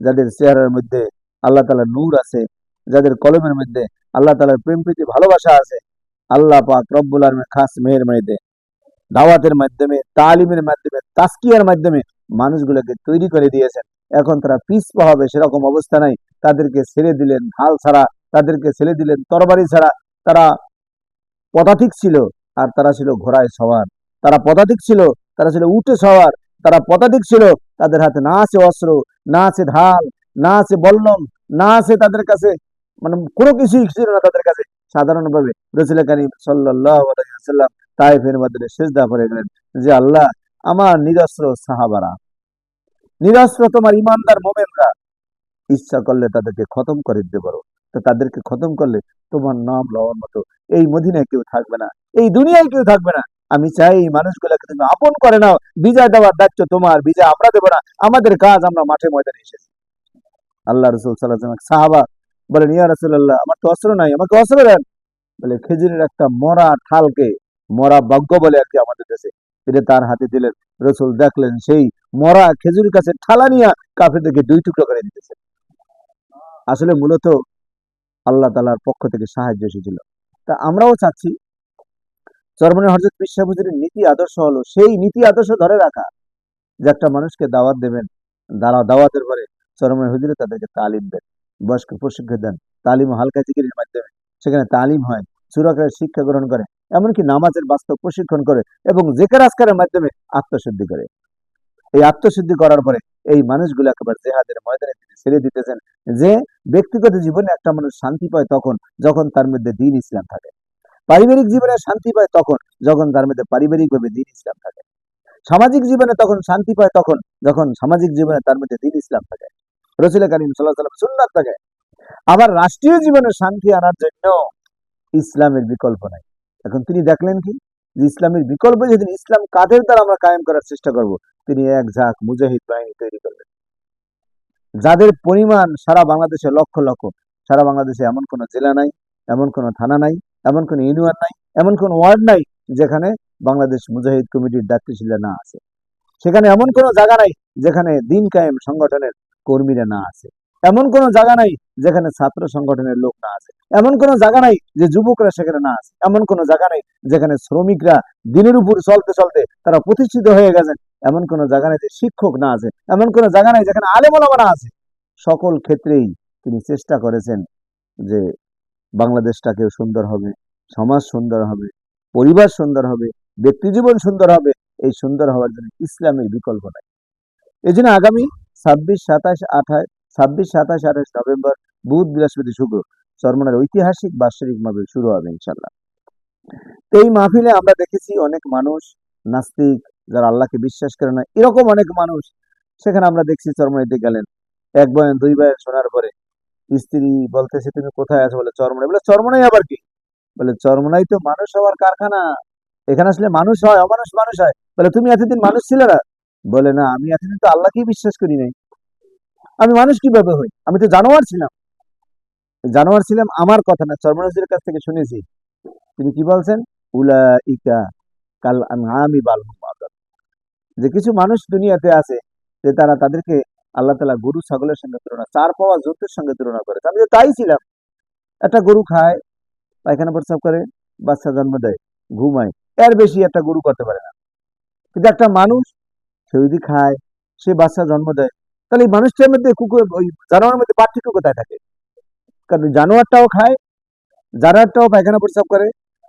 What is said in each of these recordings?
যাদের চেহারার মধ্যে আল্লাহ তালার নূর আছে, যাদের কলমের মধ্যে আল্লাহ তালার প্রেম, প্রীতি, ভালোবাসা আছে, আল্লাহ পাক রব্বুল আলমের খাস মেহের মেয়েতে দাওয়াতের মাধ্যমে, তালিমের মাধ্যমে তাস্কিয়ার মাধ্যমে মানুষগুলোকে তৈরি করে দিয়েছেন। এখন তারা পিছপা হবে, সেরকম অবস্থা নাই। তাদেরকে ছেড়ে দিলেন হাল ছাড়া, তাদেরকে ছেড়ে দিলেন তরবারি ছাড়া। তারা পদাতিক ছিল আর তারা ছিল ঘোড়ায় সওয়ার। তারা পদাতিক ছিল, তারা ছিল উঠে সওয়ার। তারা পদাতিক ছিল, তাদের হাতে না আছে অস্ত্র, না আছে ঢাল, না আছে বল্লম, না আছে তাদের কাছে মানে কোনো কিছুই ছিল না তাদের কাছে। সাধারণভাবে রসুল করিম সাল্লাম তাইফের মাধ্যমে সেজদা করে গেলেন যে, আল্লাহ, আমার নিরস্ত্র সাহাবারা, নিরস্ত্র তোমার ইমানদার মোমেনরা, ইচ্ছা করলে তাদেরকে খতম করে দিতে পারো। তো তাদেরকে খতম করলে তোমার নাম লওয়ার মতো এই মদিনায় কেউ থাকবে না, এই দুনিয়ায় কেউ থাকবে না। আমি চাই মানুষগুলোকে তুমি আপন করে নাও। বিজয় দেওয়ার দায়িত্ব তোমার, বিজয় আমরা দেবো না। আমাদের কাজ আমরা মাঠে ময়দানে এসেছি। আল্লাহ রসুল সাল্লাহ সাহাবা বলেন, ইয়া রসুল্লাহ আমার তো অস্ত্র নাই, আমাকে অস্ত্র দেন। বলে খেজুরের একটা মরা ঠালকে, মরা বাগ্য বলে আর কি আমাদের দেশে এটা তার হাতে দিলেন। রসুল দেখলেন সেই মরা খেজুর কাছে ঠালা নিয়ে কাফেরদেরকে দুই টুকরো করে দিতেছে। আসলে মূলত আল্লাহ তালার পক্ষ থেকে সাহায্য এসেছিল। তা আমরাও চাচ্ছি চরমনে হরজত বিশ্বাবুজুরের নীতি আদর্শ হলো, সেই নীতি আদর্শ ধরে রাখা। যে একটা মানুষকে দাওয়াত দেবেন, দাঁড়া দাওয়াতের পরে চরমনে হুজুরে তাদেরকে তালিম দেন, বয়স্ক প্রশিক্ষণ দেন, তালিম হালকা জিকিরের মাধ্যমে। সেখানে তালিম হয়, সুরাকের শিক্ষা গ্রহণ করে, এমনকি নামাজের বাস্তব প্রশিক্ষণ করে এবং জেকার আজকারের মাধ্যমে আত্মশুদ্ধি করে। এই আত্মশুদ্ধি করার পরে এই মানুষগুলো একেবারে জেহাদের ময়দানে তিনি ছেড়ে দিতেছেন যে ব্যক্তিগত জীবনে একটা মানুষ শান্তি পায় তখন, যখন তার মধ্যে দিন ইসলাম থাকে। পারিবারিক জীবনে শান্তি পায় তখন যখন তার মধ্যে পারিবারিক ভাবে দিন ইসলাম থাকে। সামাজিক জীবনে তখন শান্তি পায় তখন যখন সামাজিক জীবনে তার মধ্যে দিন ইসলাম থাকে। রসুল করিম সাল্লাহ সাল্লাম সুন্নাত থাকে। আবার রাষ্ট্রীয় জীবনে শান্তি আনার জন্য ইসলামের বিকল্প নাই। এখন তিনি দেখলেন কি? যে ইসলামের বিকল্প যেদিন ইসলাম কাদের দ্বারা আমরা কায়েম করার চেষ্টা করব? তিনি এক ঝাঁক মুজাহিদ বাহিনী তৈরি করবেন যাদের পরিমাণ সারা বাংলাদেশে লক্ষ লক্ষ, সারা বাংলাদেশে এমন কোনো জেলা নাই, এমন কোনো থানা নাই এমন কোনো ইউনিয়ন নাই, এমন কোনো ওয়ার্ড নাই যেখানে বাংলাদেশ মুজাহিদ কমিটির দায়িত্বশীলরা না আছে। সেখানে এমন কোনো জায়গা নাই যেখানে দিন কায়েম সংগঠনের কর্মীরা না আছে। এমন কোনো জায়গা নাই যেখানে ছাত্র সংগঠনের লোক না আছে। এমন কোনো জায়গা নাই যে যুবকরা সেখানে না আছে। এমন কোনো জায়গা নাই যেখানে শ্রমিকরা দিনের উপর চলতে চলতে তারা প্রতিষ্ঠিত হয়ে গেছেন। এমন কোনো জায়গা নাই যে শিক্ষক না আছে। এমন কোনো জায়গা নাই যেখানে আলেমলামা না আছে। সকল ক্ষেত্রেই তিনি চেষ্টা করেছেন যে বাংলাদেশটাকেও সুন্দর হবে, সমাজ সুন্দর হবে, পরিবার সুন্দর হবে, ব্যক্তি জীবন সুন্দর হবে, এই সুন্দর হওয়ার জন্য ইসলামের বিকল্প নাই। এই জন্য আগামী ছাব্বিশ, সাতাশ, আঠাশ, ছাব্বিশ, সাতাশ, আঠাশ নভেম্বর, বুধ, বৃহস্পতি, শুক্র, চরমনার ঐতিহাসিক বাৎসরিক মাহফিল শুরু হবে ইনশাল্লাহ এই মাহফিলে আমরা দেখেছি অনেক মানুষ, নাস্তিক, যারা আল্লাহকে বিশ্বাস করে না, এরকম অনেক মানুষ। সেখানে আমরা দেখছি চরমনাইতে গেলেন। এক বয়ান, দুই বয়ান শোনার পরে স্ত্রী বলতেছে তুমি কোথায় আছো? বলে চরমনাই। বলে, চরমনাই আবার কি? বলে, চরমনাই তো মানুষ হওয়ার কারখানা। এখানে আসলে মানুষ হয়, অমানুষ মানুষ হয়। বলে, তুমি এতদিন মানুষ ছিলে না? বলে, না, আমি এতদিন তো আল্লাহকেই বিশ্বাস করি নাই। আমি মানুষ কীভাবে হই? আমি তো জানোয়ার ছিলাম। জানোয়ার ছিলাম আমার কথা না চরমনাজের কাছ থেকে শুনেছি। তিনি কি বলছেন? উলা ইকা কাল আমি বাল যে কিছু মানুষ দুনিয়াতে আছে, যে তারা তাদেরকে আল্লাহ তালা গরু, ছাগলের সঙ্গে তুলনা, চার পাওয়া জন্তুর সঙ্গে তুলনা করে। আমি তো তাই ছিলাম। একটা গরু খায়, পায়খানা প্রস্রাব করে, বাচ্চা জন্ম দেয়, ঘুমায়, এর বেশি একটা গরু করতে পারে না। কিন্তু একটা মানুষ, সে যদি খায়, সে বাচ্চা জন্ম দেয়, তাহলে এই মানুষটার মধ্যে কুকুর, ওই জানোয়ারের মধ্যে পার্থক্য কোথায় থাকে? কারণ জানোয়ারটাও খায়, জানোয়ারটাও পায়খানা প্রস্রাব করে,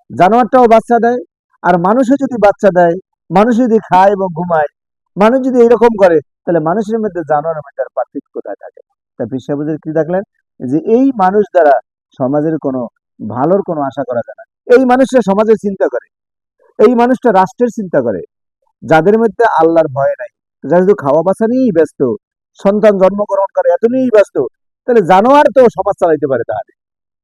জানোয়ারটাও বাচ্চা দেয়, আর মানুষও যদি বাচ্চা দেয়, মানুষ যদি খায় এবং ঘুমায়, মানুষ যদি এরকম করে তাহলে মানুষের মধ্যে জানোয়ারের মধ্যে আর পার্থক্য কোথায় থাকে? তা পিসাবুদের কি দেখলেন? যে এই মানুষ দ্বারা সমাজের কোনো ভালোর কোনো আশা করা যায় না। এই মানুষটা সমাজের চিন্তা করে। এই মানুষটা রাষ্ট্রের চিন্তা করে। যাদের মধ্যে আল্লাহর ভয় নাই। যারা শুধু খাওয়া বাসা নিয়েই ব্যস্ত, সন্তান জন্মগ্রহণ করে এত নিয়েই ব্যস্ত, তাহলে জানোয়ার তো সমাজ চালাইতে পারে তাহলে।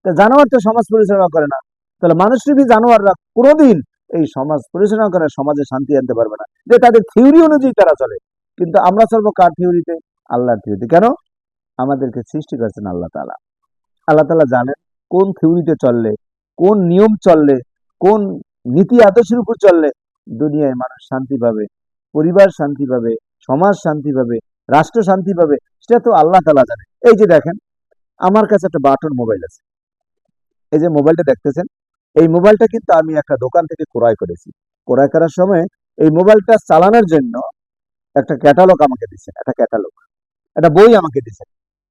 তা জানোয়ার তো সমাজ পরিচালনা করে না। তাহলে মানুষরূপী জানোয়াররা কোনোদিন এই সমাজ পরিচালনা করে, সমাজে শান্তি আনতে পারবে না? যে তাদের থিওরি অনুযায়ী তারা চলে। কিন্তু আমরা চলবো কার থিওরিতে? আল্লাহর থিওরিতে। কেন? আমাদেরকে সৃষ্টি করেছেন আল্লাহ তালা আল্লাহ তালা জানেন কোন থিওরিতে চললে, কোন নিয়ম চললে, কোন নীতি আদর্শের উপর চললে দুনিয়ায় মানুষ শান্তি পাবে, পরিবার শান্তি পাবে, সমাজ শান্তি পাবে, রাষ্ট্র শান্তি পাবে, সেটা তো আল্লাহ তালা জানে এই যে দেখেন, আমার কাছে একটা বাটন মোবাইল আছে। এই যে মোবাইলটা দেখতেছেন, এই মোবাইলটা কিন্তু আমি একটা দোকান থেকে ক্রয় করেছি। ক্রয় করার সময় এই মোবাইলটা চালানোর জন্য একটা ক্যাটালগ আমাকে দিচ্ছে একটা ক্যাটালগ একটা বই আমাকে দিচ্ছে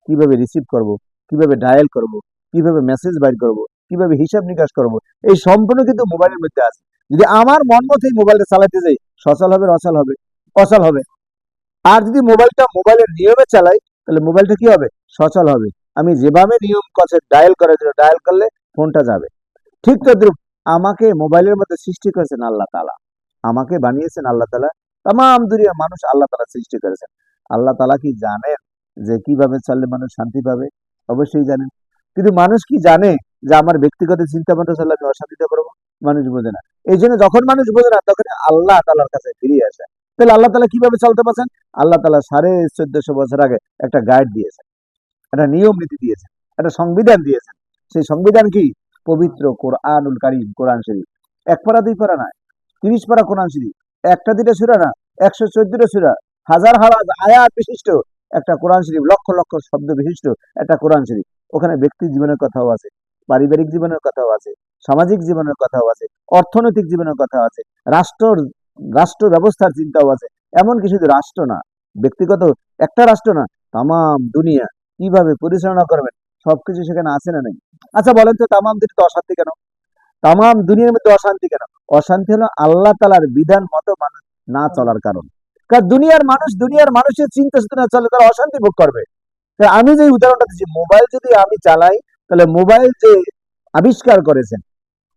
কীভাবে রিসিভ করব, কীভাবে ডায়াল করব, কীভাবে মেসেজ বাইর করব, কীভাবে হিসাব নিকাশ করব, এই সম্পূর্ণ কিন্তু মোবাইলের মধ্যে আছে। যদি আমার মন মতো এই মোবাইলটা চালাতে যাই, সচল হবে, অচল হবে? অচল হবে। আর যদি মোবাইলটা মোবাইলের নিয়মে চালাই, তাহলে মোবাইলটা কি হবে? সচল হবে। আমি যেভাবে নিয়ম করছে ডায়াল করার জন্য ডায়াল করলে ফোনটা যাবে। ঠিক তদ্রুপ, আমাকে মোবাইলের মধ্যে সৃষ্টি করেছেন আল্লাহ তালা আমাকে বানিয়েছেন আল্লাহ তালা তাম দুনিয়া মানুষ আল্লাহ তালা সৃষ্টি করেছেন। আল্লাহ তালা কি জানেন যে কীভাবে চললে মানুষ শান্তি পাবে? অবশ্যই জানেন। কিন্তু মানুষ কি জানে যে আমার ব্যক্তিগত চিন্তা মতো চললে আমি অশান্তিতে করব মানুষ বোঝে না। এই জন্য যখন মানুষ বোঝে না, তখন আল্লাহ তালার কাছে ফিরিয়ে আসে। তাহলে আল্লাহ তালা কীভাবে চলতে পারছেন? আল্লাহ তালা সাড়ে চোদ্দশো বছর আগে একটা গাইড দিয়েছেন, একটা নিয়ম নীতি দিয়েছেন, একটা সংবিধান দিয়েছেন। সেই সংবিধান কি? পবিত্র কোরআনুল কারিম, কোরআন শরীফ। এক পারা দুই পারা নয়, তিরিশ পারা কোরআন শরীফ। একটা দুইটা সুরা না, একশো চোদ্দটা সুরা। হাজার হাজার আয়াত বিশিষ্ট একটা কোরআন শরীফ, লক্ষ লক্ষ শব্দ বিশিষ্ট একটা কোরআন শরীফ। ওখানে ব্যক্তি জীবনের কথাও আছে, পারিবারিক জীবনের কথাও আছে, সামাজিক জীবনের কথাও আছে, অর্থনৈতিক জীবনের কথাও আছে, রাষ্ট্র রাষ্ট্র ব্যবস্থার চিন্তাও আছে। এমন কিছু রাষ্ট্র না, ব্যক্তিগত একটা রাষ্ট্র না, তামাম দুনিয়া। কীভাবে পরিচালনা করবেন? সবকিছু সেখানে আছে না নেই? আচ্ছা বলেন তো, তামাম দুনিয়াতে অশান্তি কেন? তামাম দুনিয়ার মধ্যে অশান্তি কেন? অশান্তি হলো আল্লাহ তালার বিধান মতো মানুষ না চলার কারণ। কারণ দুনিয়ার মানুষ দুনিয়ার মানুষের চিন্তা চেতনা চলে তারা অশান্তি ভোগ করবে। আমি যে উদাহরণটা দিচ্ছি, মোবাইল যদি আমি চালাই, তাহলে মোবাইল যে আবিষ্কার করেছেন,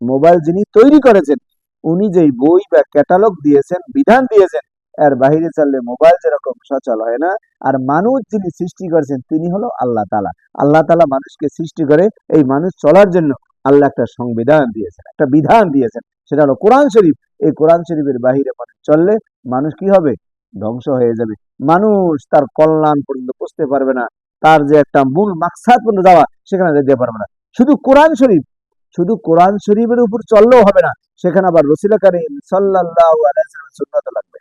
মোবাইল যিনি তৈরি করেছেন, উনি যেই বই বা ক্যাটালগ দিয়েছেন, বিধান দিয়েছেন, এর বাহিরে চললে মোবাইল যেরকম সচল হয় না, আর মানুষ যিনি সৃষ্টি করেছেন, তিনি হলো আল্লাহ তালা আল্লাহ তালা মানুষকে সৃষ্টি করে, এই মানুষ চলার জন্য আল্লাহ একটা সংবিধান দিয়েছেন, একটা বিধান দিয়েছেন। সেটা হলো কোরআন শরীফ। এই কোরআন শরীফের বাহিরে মানুষ চললে মানুষ কি হবে? ধ্বংস হয়ে যাবে। মানুষ তার কল্যাণ পর্যন্ত বুঝতে পারবে না। তার যে একটা মূল মাকসাদ পর্যন্ত যাওয়া, সেখানে যেতে পারবে না। শুধু কোরআন শরীফ, শুধু কোরআন শরীফের উপর চললেও হবে না। সেখানে আবার রসিলা কারিম সুন্নাত লাগবে।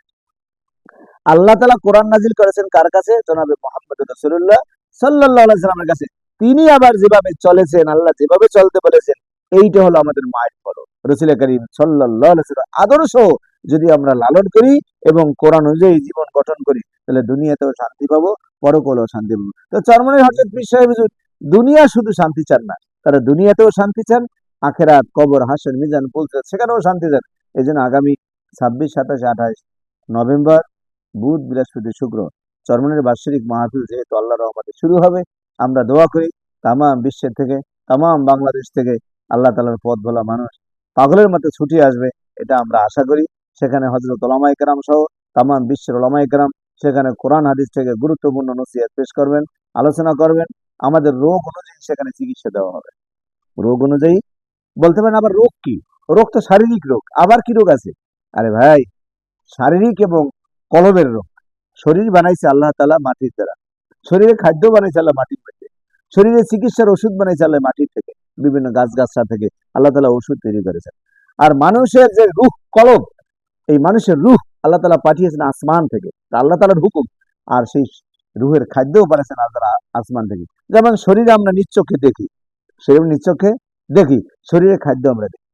আল্লাহ তাআলা কোরআন নাজিল করেছেন কার কাছে? জনাবে মুহাম্মদ আলাইহি সাল্লামের কাছে। তিনি আবার যেভাবে চলেছেন, আল্লাহ যেভাবে চলতে বলেছেন, এইটা হলো আমাদের মায়ের ফলো রসুল করিম আদর্শ যদি আমরা লালন করি এবং কোরআন অনুযায়ী জীবন গঠন করি, তাহলে দুনিয়াতেও শান্তি পাবো, পরকালেও শান্তি পাবো। তো চরমনের হজরত পীর সাহেব দুনিয়া শুধু শান্তি চান না, তারা দুনিয়াতেও শান্তি চান, আখেরাত, কবর, হাসের, মিজান বলছে সেখানেও শান্তি চান। এই জন্য আগামী ছাব্বিশ, সাতাশ, আঠাশ নভেম্বর, বুধ, বৃহস্পতি, শুক্র চরমনের বার্ষিক মাহফিল যেহেতু আল্লাহ রহমতে শুরু হবে, আমরা দোয়া করি, তামাম বিশ্বের থেকে, তামাম বাংলাদেশ থেকে আল্লাহ তালার পথ ভোলা মানুষ পাগলের মতো ছুটি আসবে, এটা আমরা আশা করি। সেখানে হজরত ওলামাই কেরাম সহ তামাম বিশ্বের ওলামাই কেরাম সেখানে কোরআন হাদিস থেকে গুরুত্বপূর্ণ নসিহত পেশ করবেন, আলোচনা করবেন। আমাদের রোগ অনুযায়ী সেখানে চিকিৎসা দেওয়া হবে। রোগ অনুযায়ী? বলতে পারেন আবার রোগ কি? রোগ তো শারীরিক রোগ, আবার কি রোগ আছে? আরে ভাই, শারীরিক এবং কলবের রোগ। শরীর বানাইছে আল্লাহ তালা মাটির দ্বারা। শরীরে খাদ্য বানাইছে আল্লাহ মাটির থেকে শরীরে চিকিৎসার ওষুধ বানাইছে আল্লাহ মাটির থেকে। বিভিন্ন গাছ গাছরা থেকে আল্লাহ তালা ওষুধ তৈরি করেছেন। আর মানুষের যে রুহ কলব এই মানুষের রুহ আল্লাহ তালা পাঠিয়েছেন আসমান থেকে। আল্লাহ তালার হুকুম। আর সেই রুহের খাদ্যও পাঠিয়েছেন আল্লাহ আসমান থেকে। যেমন শরীরে আমরা নিচ্চোখে দেখি, শরীর নিচ্চোখে দেখি শরীরে খাদ্য আমরা দেখি।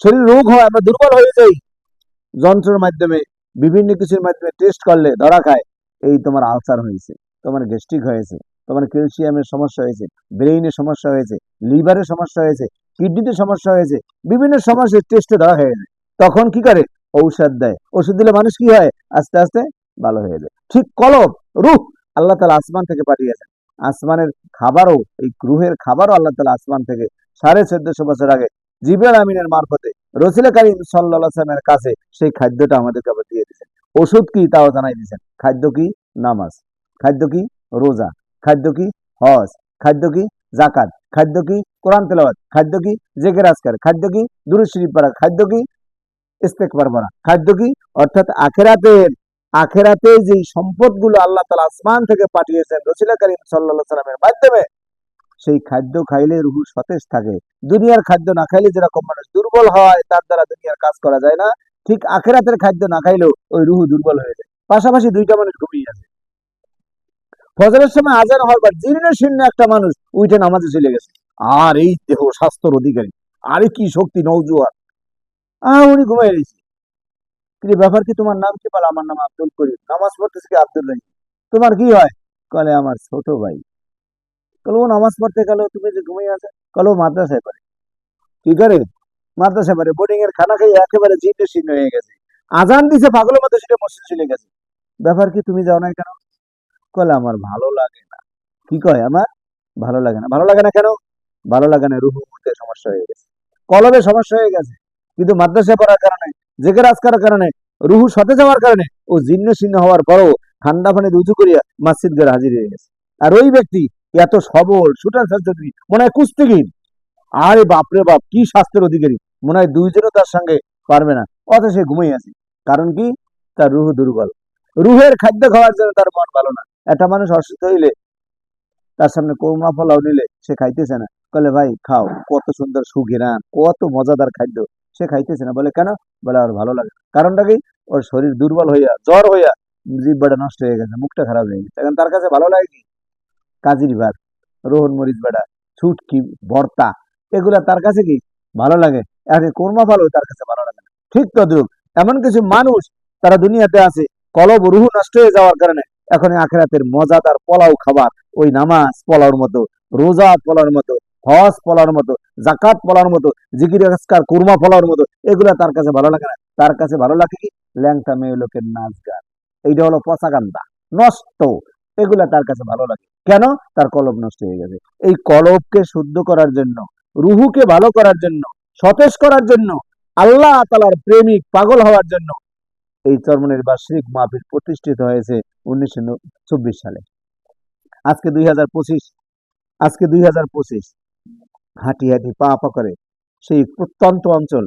শরীর রোগ হয়, আমরা দুর্বল হয়ে যাই। যন্ত্রের মাধ্যমে, বিভিন্ন কিছুর মাধ্যমে টেস্ট করলে ধরা খায়, এই তোমার আলসার হয়েছে, তোমার গ্যাস্ট্রিক হয়েছে। তোমার ক্যালসিয়ামের সমস্যা হয়েছে ব্রেইনের সমস্যা হয়েছে লিভারের সমস্যা হয়েছে কিডনিতে সমস্যা হয়েছে, বিভিন্ন সমস্যার টেস্টে ধরা হয়ে যায়। তখন কি করে? ঔষধ দেয়। ওষুধ দিলে মানুষ কি হয়? আস্তে আস্তে ভালো হয়ে যায়। ঠিক কলব, রুহ, আল্লাহ তালা আসমান থেকে পাঠিয়েছেন। আসমানের খাবারও, এই রুহের খাবারও আল্লাহ তালা আসমান থেকে সাড়ে চোদ্দশো বছর আগে জিবরাল আমিনের মারফতে রসিল করিম সাল্লামের কাছে সেই খাদ্যটা আমাদেরকে আবার দিয়ে দিয়েছেন। ওষুধ কি? তাও জানাই দিয়েছেন। খাদ্য কি? নামাজ। খাদ্য কি? রোজা। খাদ্য কি? হজ। খাদ্য কি? জাকাত। খাদ্য কি? কোরআন তেলাওয়াত। খাদ্য কি? জেকের, আজকার। খাদ্য কি? দুরুদ শরীফ পড়া। খাদ্য কি? ইস্তেকবার পড়া। খাদ্য কি? অর্থাৎ আখেরাতের আখেরাতে যে সম্পদগুলো আল্লাহ তালা আসমান থেকে পাঠিয়েছেন রসিলা করিম সাল্লাহ সাল্লামের মাধ্যমে, সেই খাদ্য খাইলে রুহু সতেজ থাকে। দুনিয়ার খাদ্য না খাইলে যেরকম মানুষ দুর্বল হয়, তার দ্বারা দুনিয়ার কাজ করা যায় না। ঠিক আখেরাতের খাদ্য না খাইলেও ওই রুহু দুর্বল হয়ে যায়। পাশাপাশি দুইটা মানুষ ঘুমিয়ে আছে ফজরের সময় আজান হওয়ার পর জীর্ণ শীর্ণ একটা মানুষ উঠে নামাজে চলে গেছে। আর এই দেহ স্বাস্থ্যর অধিকারী। আরে কি শক্তি, নৌজুয়ার। আহ, উনি ঘুমাই রয়েছে। ব্যাপার কি? তোমার নাম কি? বলে, আমার নাম আব্দুল করিম। নামাজ পড়তেছে কি আব্দুল রহিম তোমার কি হয়? কলে, আমার ছোট ভাই। কলে, ও নামাজ পড়তে গেল, তুমি যে ঘুমিয়ে আছে? কলে, ও মাদ্রাসায় পড়ে। কি করে? মাদ্রাসায় পারে বোর্ডিং এর খানা খেয়ে একেবারে জীর্ণ শীর্ণ হয়ে গেছে। আজান দিছে, পাগলের মতো সেটা মসজিদ চলে গেছে। ব্যাপার কি, তুমি যাও না কেন? কলে আমার ভালো লাগে না। কি কয় আমার? ভালো লাগে না। ভালো লাগে না কেন? ভালো লাগে না, রুহু মধ্যে সমস্যা হয়ে গেছে। কলবে সমস্যা হয়ে গেছে। কিন্তু মাদ্রাসায় পড়ার কারণে জেগে রাজ করার কারণে, রুহু সতে যাওয়ার কারণে, ও জীর্ণ শীর্ণ হওয়ার পরও ঠান্ডা পানি উঁচু করিয়া মসজিদ গেলে হাজির হয়ে গেছে। আর ওই ব্যক্তি এত সবল, সুটার স্বাস্থ্য মনে হয় কুস্তিগির। আরে বাপরে বাপ, কি স্বাস্থ্যের অধিকারী। মনে হয় দুইজনও তার সঙ্গে পারবে না। অথচ সে ঘুমিয়ে আছে। কারণ কি? তার রুহ দুর্বল। রুহের খাদ্য খাওয়ার জন্য তার মন ভালো না। একটা মানুষ অসুস্থ হইলে তার সামনে কৌমা ফলাও নিলে সে খাইতেছে না। বলে ভাই, খাও, কত সুন্দর সুঘেরান কত মজাদার খাদ্য। সে খাইতেছে না। বলে, কেন? বলে, আর ভালো লাগে কারণটা কি? ওর শরীর দুর্বল হইয়া, জ্বর হইয়া জিব্বাটা নষ্ট হয়ে গেছে, মুখটা খারাপ হয়ে গেছে। এখন তার কাছে ভালো লাগে কি? কাজির ভাত, রোহন মরিচ বেড়া ছুটকি, ভর্তা, এগুলা তার কাছে কি ভালো লাগে? এখন কোরমা ফলও তার কাছে ভালো লাগে ঠিক তদ্রুপ, এমন কিছু মানুষ তারা দুনিয়াতে আছে, কলব, রুহু নষ্ট হয়ে যাওয়ার কারণে এখন আখেরাতের মজাদার পোলাও খাবার, ওই নামাজ পলার মতো, রোজা পলার মতো, হজ পলার মতো জাকাত পলার মতো, জিকির, আজকার, কুরমা ফলার মতো, এগুলা তার কাছে ভালো লাগে না। তার কাছে ভালো লাগে কি? ল্যাংটা মেয়ে লোকের নাচ গান। এইটা হলো পচাকান্দা, নষ্ট। এগুলা তার কাছে ভালো লাগে। কেন? তার কলব নষ্ট হয়ে গেছে। এই কলবকে শুদ্ধ করার জন্য, রুহুকে ভালো করার জন্য, সতেজ করার জন্য, আল্লাহ তালার প্রেমিক পাগল হওয়ার জন্য এই চরমনের বার্ষিক মাহফিল প্রতিষ্ঠিত হয়েছে উনিশশো চব্বিশ সালে। আজকে দুই হাজার পঁচিশ, আজকে দুই হাজার পঁচিশ হাঁটি হাঁটি পা পা করে সেই প্রত্যন্ত অঞ্চল,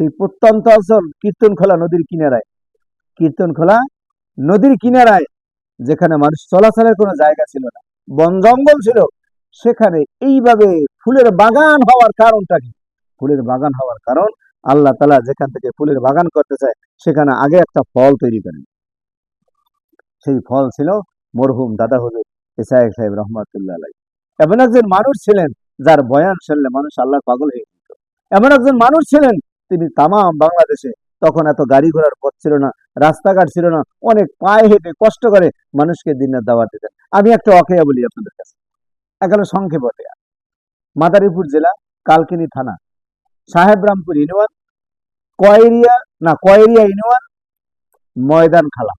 সেই প্রত্যন্ত অঞ্চল কীর্তনখোলা নদীর কিনারায়, কীর্তনখোলা নদীর কিনারায়, যেখানে মানুষ চলাচলের কোনো জায়গা ছিল না, বন জঙ্গল ছিল, সেখানে এইভাবে ফুলের বাগান হওয়ার কারণটা কি? ফুলের বাগান হওয়ার কারণ আল্লাহ তালা যেখান থেকে ফুলের বাগান করতে চায় সেখানে আগে একটা ফল তৈরি করেন। সেই ফল ছিল মরহুম দাদা হুজুর ইসাহেব সাহেব রহমতুল্লাহ এমন একজন মানুষ ছিলেন যার বয়ান শুনলে মানুষ আল্লাহ পাগল হয়ে যেত। এমন একজন মানুষ ছিলেন, তিনি তামাম বাংলাদেশে তখন এত গাড়ি ঘোড়ার পথ ছিল না, রাস্তাঘাট ছিল না, অনেক পায়ে হেঁটে কষ্ট করে মানুষকে দিনের দাওয়াত দিতেন। আমি একটা অকেয়া বলি আপনাদের কাছে। এখানে সংক্ষেপ মাদারীপুর জেলা কালকিনি থানা সাহেবরামপুর ইউনিয়ন কয়েরিয়া না কয়েরিয়া ইউনিয়ন, ময়দান খালা।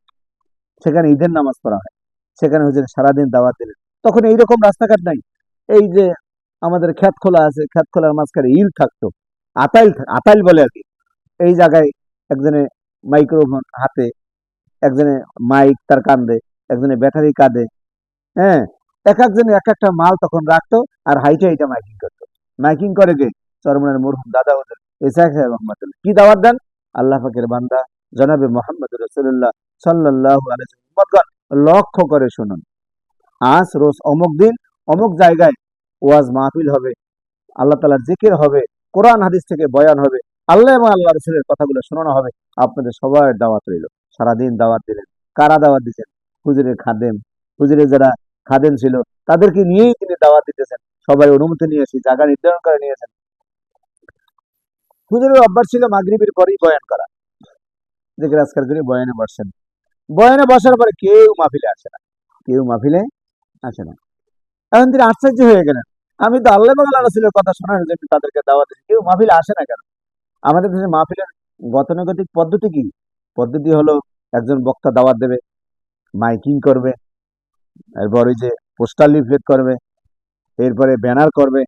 সেখানে ঈদের নামাজ পড়া হয়। সেখানে হুজুর সারাদিন দাওয়াত দিলেন তখন এইরকম রাস্তাঘাট নাই। এই যে আমাদের খ্যাত খোলা আছে খ্যাত খোলার মাঝখানে ইল থাকতো। আতাইল আতাইল বলে আর কি। এই জায়গায় একজনে মাইক্রোফোন হাতে, একজনে মাইক তার কান্দে, একজনে ব্যাটারি কাঁদে। হ্যাঁ এক একজনে এক একটা মাল তখন রাখতো আর হাইটে হাইটে মাইকিং করতো। মাইকিং করে কে? চরমনের মরহুম দাদা হুজুর ইসাক সাহেব রহমতুল্লাহ। কি দাওয়াত দেন? আল্লাহ পাকের বান্দা জনাবে মোহাম্মদ রসুল্লাহ সাল্লাহ আলাইগণ লক্ষ্য করে শুনুন। আজ রোজ অমুক দিন, অমুক জায়গায় ওয়াজ মাহফিল হবে, আল্লাহ তালার জিকির হবে, কোরআন হাদিস থেকে বয়ান হবে, আল্লাহ এবং আল্লাহ রসুলের কথাগুলো শোনানো হবে। আপনাদের সবার দাওয়াত রইল। সারাদিন দাওয়াত দিলেন। কারা দাওয়াত দিচ্ছেন হুজুরের খাদেম। হুজুরের যারা খাদেম ছিল, তাদেরকে নিয়েই তিনি দাওয়াত দিতেছেন। সবাই অনুমতি নিয়েছি জায়গা নির্ধারণ করে নিয়েছেন। হুজুরের অভ্যাস ছিল মাগরিবের পরেই বয়ান করা। জিকির আজকার করে বয়ানে বসছেন। বয়ানে বসার পরে কেউ মাহফিলে আসে না। কেউ মাহফিলে আসে না। এখন তিনি আশ্চর্য হয়ে গেলেন। আমি তো আল্লাহ আল্লাহ রসুলের কথা শোনার জন্য তাদেরকে দাওয়াত দিচ্ছি কেউ মাহফিলে আসে না কেন? আমাদের দেশে মাহফিলের গতানুগতিক পদ্ধতি কি? পদ্ধতি হলো একজন বক্তা দাওয়াত দেবে, মাইকিং করবে, এরপর ওই যে পোস্টার লিফলেট করবে, এরপরে ব্যানার করবে,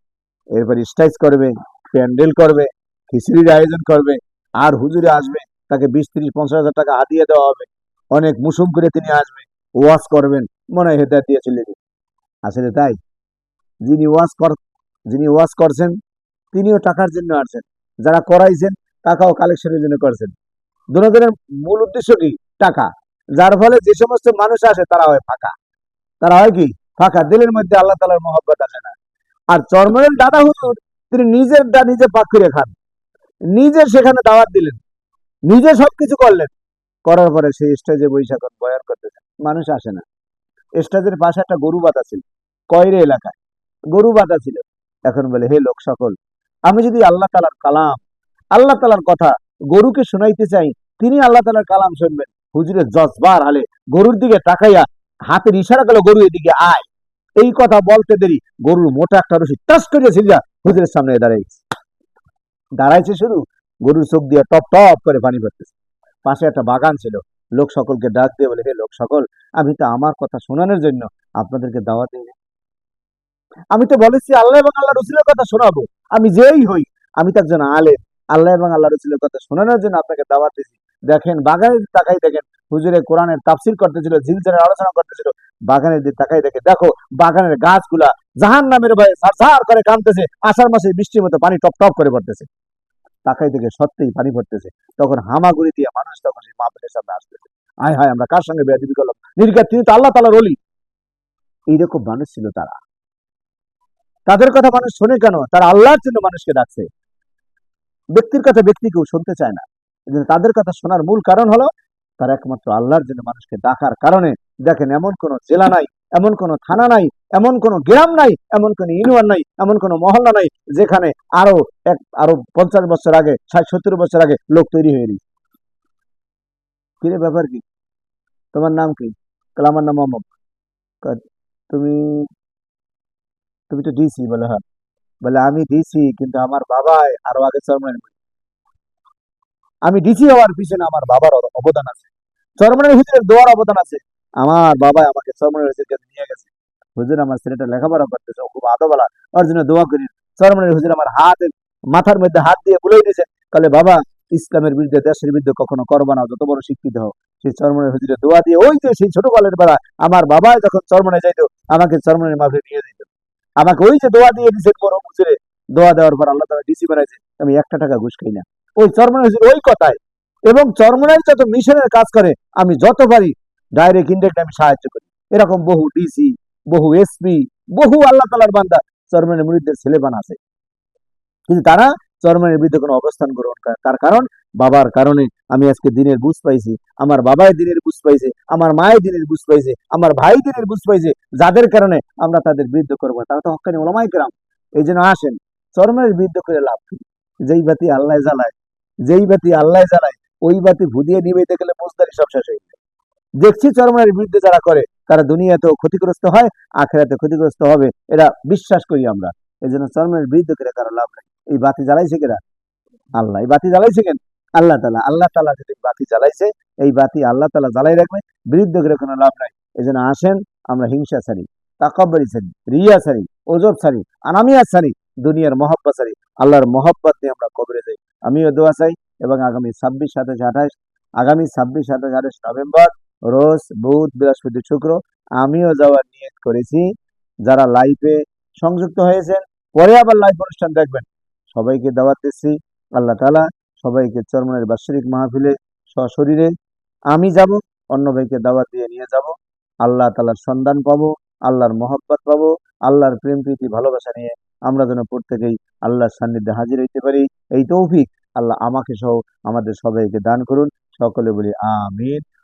এরপরে স্টাইজ করবে, প্যান্ডেল করবে খিচুড়ির আয়োজন করবে, আর হুজুরে আসবে, তাকে বিশ ত্রিশ, পঞ্চাশ হাজার টাকা হাতিয়ে দেওয়া হবে। অনেক মুসুম করে তিনি আসবে, ওয়াজ করবেন, মনে হয় হেদায়ত দিয়ে চলে আসলে তাই, যিনি ওয়াজ কর, যিনি ওয়াজ করছেন, তিনিও টাকার জন্য আসছেন। যারা করাইছেন, টাকাও কালেকশনের জন্য করছেন। দুজনের মূল উদ্দেশ্য কি? টাকা। যার ফলে যে সমস্ত মানুষ আসে, তারা হয় ফাঁকা। তারা হয় কি? ফাঁকা। দিলের মধ্যে আল্লাহ তালার মহব্বত আসে না। আর চরমনের দাদা হুজুর, তিনি নিজের দা নিজে পাক খান। নিজে সেখানে দাওয়াত দিলেন। নিজে সবকিছু করলেন। করার পরে সেই স্টেজে বৈশাখ বয়ান করতেছেন মানুষ আসে না। স্টেজের পাশে একটা গরু বাঁধা ছিল, কয়রে এলাকায়। গরু বাঁধা ছিল। এখন বলে, হে লোক সকল, আমি যদি আল্লাহ তালার কালাম, আল্লাহ তালার কথা গরুকে শোনাইতে চাই, তিনি আল্লাহ তালার কালাম শুনবেন। হুজুরের জজবার হালে, গরুর দিকে তাকাইয়া হাতের ইশারা গেল, গরু এদিকে আয়। এই কথা বলতে দেরি, গরুর মোটা একটা রশি টাস করিয়া ছিলিয়া হুজুরের সামনে দাঁড়াইছে দাঁড়াইছে শুধু, গরুর চোখ দিয়ে টপ টপ করে পানি পড়তেছে। পাশে একটা বাগান ছিল, লোক সকলকে ডাক দিয়ে বলে, হে লোক সকল, আমি তো আমার কথা শোনানোর জন্য আপনাদেরকে দাওয়াত দিই আমি তো বলেছি, আল্লাহ এবং আল্লাহ রসুলের কথা শোনাবো। আমি যেই হই, আমি তো একজন আলেম। আল্লাহ এবং আল্লাহ রসুলের কথা শোনানোর জন্য আপনাকে দাওয়াত দিয়েছি। দেখেন, বাগানের তাকাই দেখেন, হুজুরে কোরআনের তাফসির করতেছিল জিলজারের আলোচনা করতেছিল, বাগানের দিকে তাকাই দেখে, দেখো, বাগানের গাছগুলা জাহান নামের ভয়ে সার করে কামতেছে, আষাঢ় মাসে বৃষ্টির মতো পানি টপ টপ করে পড়তেছে। তাকাই থেকে সত্যিই পানি পড়তেছে। তখন হামাগুড়ি দিয়ে মানুষ তখন সেই মাহফিলের সামনে আসতেছে আয় হায়, আমরা কার সঙ্গে বেয়াদিবি করলাম? নির্গাত তিনি তো আল্লাহ তালার অলি এইরকম মানুষ ছিল তারা। তাদের কথা মানুষ শোনে কেন? তারা আল্লাহর জন্য মানুষকে ডাকছে। ব্যক্তির কথা ব্যক্তি কেউ শুনতে চায় না। এজন্য তাদের কথা শোনার মূল কারণ হলো, তারা একমাত্র আল্লাহর জন্য মানুষকে ডাকার কারণে দেখেন এমন কোন জেলা নাই এমন কোন থানা নাই, এমন কোন গ্রাম নাই, এমন কোন ইউনিয়ন নাই, এমন কোন মহল্লা নাই, যেখানে আরও এক, আরও পঞ্চাশ বছর আগে, ষাট, সত্তর বছর আগে লোক তৈরি হয়ে গেছে। কিরে ব্যাপার কি? তোমার নাম কি? তাহলে আমার নাম মোহাম্মদ। তুমি তুমি তো ডিসি বলে হ্যাঁ। বলে, আমি ডিসি কিন্তু আমার বাবা আরও আগে চরমনের আমি ডিসি হওয়ার পিছনে আমার বাবার অবদান আছে। চরমনের ভিতরে দোয়ার অবদান আছে। আমার বাবা আমাকে চরমনের হুজুরের কাছে নিয়ে গেছে। হুজুর আমার ছেলেটা লেখাপড়া করতেছে খুব আদোবালা ওর জন্য দোয়া করি। চরমনের হুজুর আমার হাত, মাথার মধ্যে হাত দিয়ে বুলাই দিয়েছে। তাহলে বাবা, ইসলামের বিরুদ্ধে, দেশের বিরুদ্ধে কখনো করবা না, যত বড় শিক্ষিত হোক সেই চরমনের হুজুরের দোয়া দিয়ে, ওই যে সেই ছোটকালের বেলা আমার বাবা যখন চরমনে যাইত আমাকে চরমনের মাফে নিয়ে দিত। আমাকে ওই যে দোয়া দিয়ে দিয়েছেন বড় হুজুরে। দোয়া দেওয়ার পর আল্লাহ তালা ডিসি বানাইছে, আমি একটা টাকা ঘুষ খাই না। ওই চরমনের হুজুর ওই কথায়। এবং চরমনের যত মিশনের কাজ করে, আমি যত পারি ডাইরেক্ট ইনডাইরেক্ট আমি সাহায্য করি। এরকম বহু ডিসি বহু এসপি বহু আল্লাহ তালার বান্দা চরমনের মুরিদদের ছেলে বানাছে। কিন্তু তারা চরমনের বিরুদ্ধে কোনো অবস্থান গ্রহণ করে তার কারণ, বাবার কারণে আমি আজকে দিনের বুঝ পাইছি, আমার বাবাই দিনের বুঝ পাইছে, আমার মায়ের দিনের বুঝ পাইছে, আমার ভাই দিনের বুঝ পাইছে, যাদের কারণে আমরা তাদের বিরুদ্ধে করব তারা তো হকানি ওলামাই কেরাম। এই জন্য আসেন, চরমের বিরুদ্ধে করে লাভ কি? যেই বাতি আল্লাহ জ্বালায়, যেই বাতি আল্লাহ জ্বালায়, ওই বাতি ভুদিয়ে নিবেতে গেলে মোজদারি সব শেষ হয়ে যায়। দেখছি চরমের বিরুদ্ধে যারা করে, তারা দুনিয়াতেও ক্ষতিগ্রস্ত হয় আখেরাতে ক্ষতিগ্রস্ত হবে, এটা বিশ্বাস করি আমরা। এই জন্য চরমের বিরুদ্ধে করে তারা লাভ নাই। এই বাতি জ্বালাইছে কেরা? আল্লাহ। এই বাতি জ্বালাইছে কেন? আল্লাহ তালা আল্লাহ তালা যদি বাতি জ্বালাইছে, এই বাতি আল্লাহ তালা জ্বালাই রাখবে, বিরুদ্ধে করে কোনো লাভ নাই। এই জন্য আসেন, আমরা হিংসা ছাড়ি, তাকব্বরি ছাড়ি, রিয়া ছাড়ি ওজব ছাড়ি আনামিয়া ছাড়ি, দুনিয়ার মহব্বা ছাড়ি, আল্লাহর মহব্বত নিয়ে আমরা কবরে যাই। আমিও দোয়া চাই এবং আগামী ছাব্বিশ, সাতাশ, আঠাশ, আগামী ছাব্বিশ, সাতাশ, আঠাশ নভেম্বর রোজ বুধ, বৃহস্পতি, শুক্র আমিও যাওয়ার নিয়ত করেছি। যারা লাইভে সংযুক্ত হয়েছেন, পরে আবার লাইভ অনুষ্ঠান দেখবেন। সবাইকে দাওয়াত দিচ্ছি। আল্লাহ তালা সবাইকে চরমনের বাৎসরিক মাহফিলে সশরীরে আমি যাব, অন্য ভাইকে দাওয়াত দিয়ে নিয়ে যাব। আল্লাহ তালার সন্ধান পাবো, আল্লাহর মহব্বত পাবো, আল্লাহর প্রেম, প্রীতি, ভালোবাসা নিয়ে আমরা যেন প্রত্যেকেই আল্লাহর সান্নিধ্যে হাজির হইতে পারি। এই তৌফিক আল্লাহ আমাকে সহ আমাদের সবাইকে দান করুন। সকলে বলি আমিন।